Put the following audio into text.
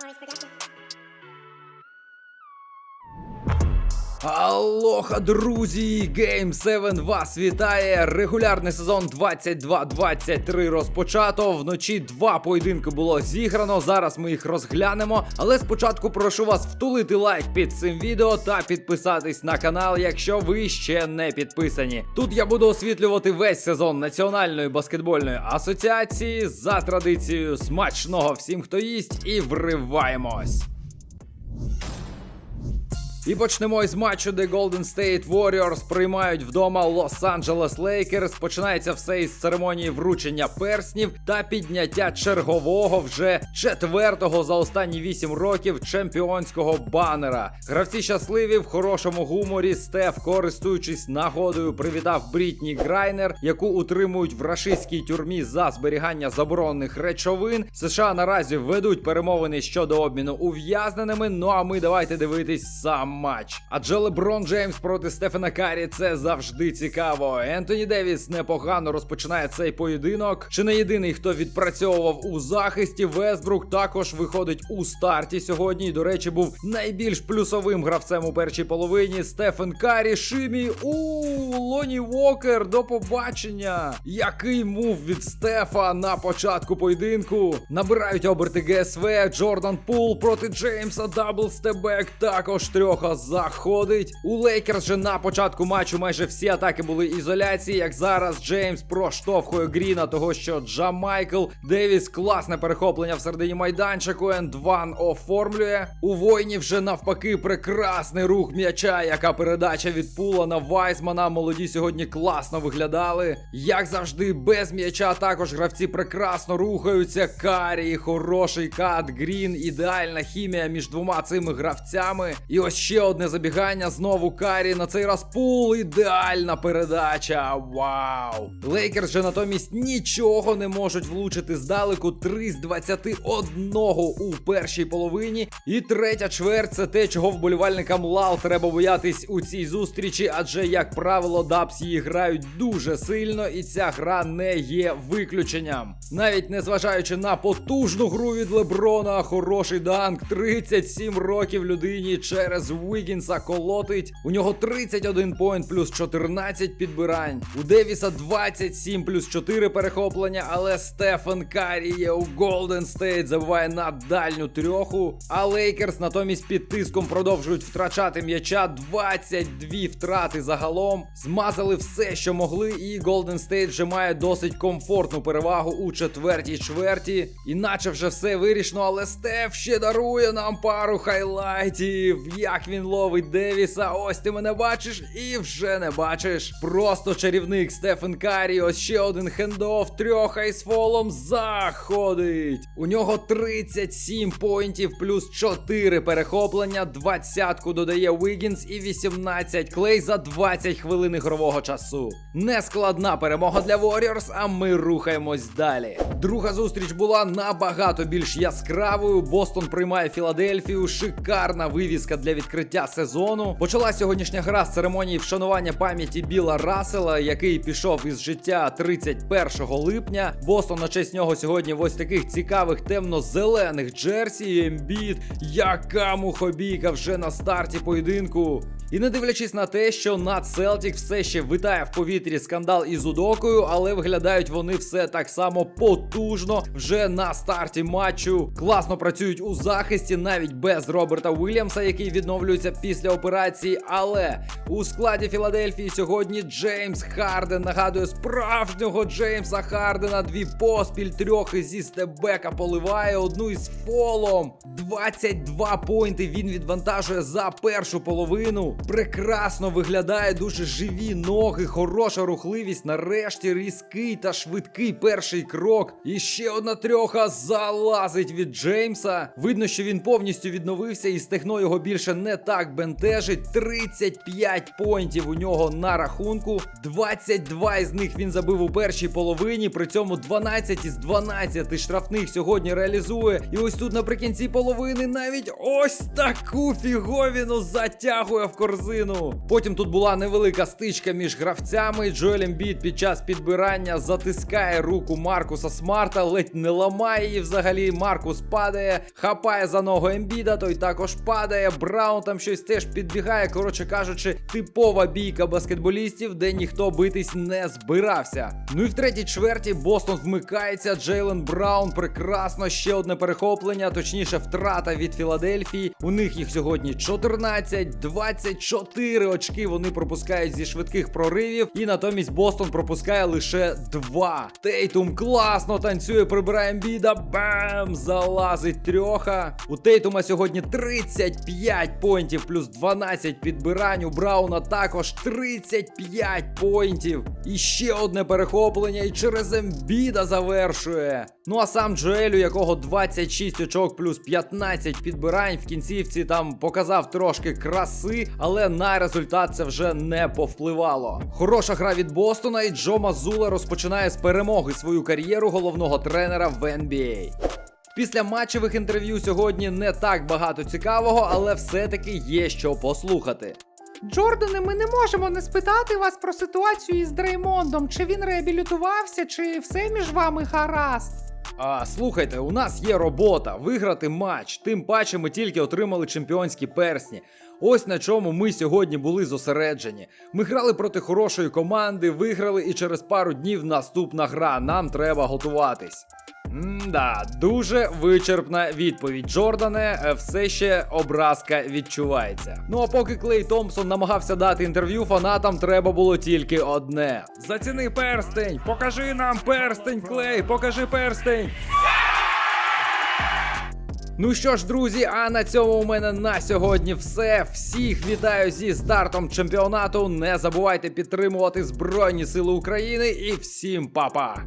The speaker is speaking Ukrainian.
Mars Productions. Алоха, друзі! Game 7 вас вітає! Регулярний сезон 22-23 розпочато. Вночі два поєдинки було зіграно. Зараз ми їх розглянемо. Але спочатку прошу вас втулити лайк під цим відео та підписатись на канал, якщо ви ще не підписані. Тут я буду освітлювати весь сезон Національної баскетбольної асоціації за традицією смачного всім, хто їсть, і вриваємось. І почнемо із матчу, де Golden State Warriors приймають вдома Лос-Анджелес Lakers. Починається все із церемонії вручення перснів та підняття чергового вже четвертого за останні вісім років чемпіонського банера. Гравці щасливі в хорошому гуморі. Стеф, користуючись нагодою, привітав Брітні Грайнер, яку утримують в рашистській тюрмі за зберігання заборонених речовин. США наразі ведуть перемовини щодо обміну ув'язненими. Ну а ми давайте дивитись сам матч. Адже Леброн Джеймс проти Стефена Карі це завжди цікаво. Ентоні Девіс непогано розпочинає цей поєдинок. Чи не єдиний, хто відпрацьовував у захисті? Весбрук також виходить у старті сьогодні. І, до речі, був найбільш плюсовим гравцем у першій половині. Стефен Карі, Шимі. У Лоні Вокер. До побачення. Який мув від Стефа на початку поєдинку. Набирають оберти ГСВ. Джордан Пул проти Джеймса. Даблстебек. Також трьоха заходить. У Лейкерс же на початку матчу майже всі атаки були ізоляції. Як зараз Джеймс проштовхує Гріна, того що Джамайкл Девіс класне перехоплення в середині майданчику. Ендван оформлює. У воїнів вже навпаки прекрасний рух м'яча. Яка передача від пула на Вайсмана. Молоді сьогодні класно виглядали. Як завжди, без м'яча також гравці прекрасно рухаються. Карі, хороший кат, Грін, ідеальна хімія між двома цими гравцями. І ось ще одне забігання. Знову Карі. На цей раз пул. Ідеальна передача. Вау! Лейкерс же натомість нічого не можуть влучити здалеку. 3 з 21 у першій половині. І третя чверть це те, чого вболівальникам лал треба боятись у цій зустрічі, адже, як правило, Дабс її грають дуже сильно, і ця гра не є виключенням. Навіть незважаючи на потужну гру від Леброна, хороший данк, 37 років людині через Вігінса колотить. У нього 31 поінт плюс 14 підбирань. У Девіса 27 плюс 4 перехоплення, але Стефен Карі є у Голден Стейт, забиває на дальню трьоху. А Лейкерс натомість під тиском продовжують втрачати м'яча. 22 втрати загалом. Змазали все, що могли, і Голден Стейт вже має досить комфортну перевагу у четвертій чверті. Іначе вже все вирішено, але Стеф ще дарує нам пару хайлайтів. Як він ловить Девіса. Ось ти мене бачиш і вже не бачиш. Просто чарівник Стефен Карі. Ось ще один хендоф. Трьох айсфолом заходить. У нього 37 поінтів плюс 4 перехоплення. Двадцятку додає Вігінс і 18 клей за 20 хвилин ігрового часу. Нескладна перемога для Warriors, а ми рухаємось далі. Друга зустріч була набагато більш яскравою. Бостон приймає Філадельфію. Шикарна вивіска для відкриття сезону. Почала сьогоднішня гра з церемонії вшанування пам'яті Біла Расела, який пішов із життя 31 липня. Бостон на честь нього сьогодні ось таких цікавих темно-зелених джерсі. Ембіт, яка мухобійка вже на старті поєдинку. І не дивлячись на те, що над Селтік все ще витає в повітрі скандал із Удокою, але виглядають вони все так само потужно вже на старті матчу. Класно працюють у захисті, навіть без Роберта Уільямса, який відновлюється після операції. Але у складі Філадельфії сьогодні Джеймс Харден нагадує справжнього Джеймса Хардена. Дві поспіль трьох зі стебека поливає одну із фолом. 22 поінти він відвантажує за першу половину. Прекрасно виглядає дуже живі ноги, хороша рухливість. Нарешті різкий та швидкий перший крок. І ще одна трьоха залазить від Джеймса. Видно, що він повністю відновився, і стегно його більше не так бентежить. 35 поінтів у нього на рахунку. 22 із них він забив у першій половині. При цьому 12 із 12 штрафних сьогодні реалізує. І ось тут наприкінці половини навіть ось таку фіговіну затягує в корзину. Потім тут була невелика стичка між гравцями. Джоель Ембіт під час підбирання затискає руку Маркуса Смарта, ледь не ламає її взагалі. Маркус падає, хапає за ногу Ембіда, той також падає. Браун там щось теж підбігає. Коротше кажучи, типова бійка баскетболістів, де ніхто битись не збирався. Ну і в третій чверті Бостон вмикається. Джейлен Браун прекрасно ще одне перехоплення, точніше, втрата від Філадельфії. У них їх сьогодні 14, 24 очки вони пропускають зі швидких проривів, і натомість Бостон пропускає лише 2. Тейтум класно танцює, прибирає Ембіда. Бам! Залазить трьоха. У Тейтума сьогодні 35 поінтів плюс 12 підбирань. У Брауна також 35 поінтів. І ще одне перехоплення, і через Ембіда завершує. Ну а сам Джоель, у якого 26 очок плюс 15 підбирань в кінцівці там показав трошки краси, але на результат це вже не повпливало. Хороша гра від Бостона, і Джо Мазула розпочинає з перемоги свою кар'єру головного тренера в NBA. Після матчевих інтерв'ю сьогодні не так багато цікавого, але все-таки є що послухати. Джордане, ми не можемо не спитати вас про ситуацію із Дреймондом. Чи він реабілітувався, чи все між вами гаразд? А слухайте, у нас є робота виграти матч. Тим паче ми тільки отримали чемпіонські персні. Ось на чому ми сьогодні були зосереджені. Ми грали проти хорошої команди, виграли, і через пару днів наступна гра. Нам треба готуватись. М-да, дуже вичерпна відповідь Джордане. е, Все ще образка відчувається. Ну а поки Клей Томпсон намагався дати інтерв'ю, фанатам треба було тільки одне: Заціни перстень! Покажи нам перстень, Клей! Покажи перстень! Ну що ж, друзі, а на цьому у мене на сьогодні все. Всіх вітаю зі стартом чемпіонату. Не забувайте підтримувати Збройні Сили України і всім па-па!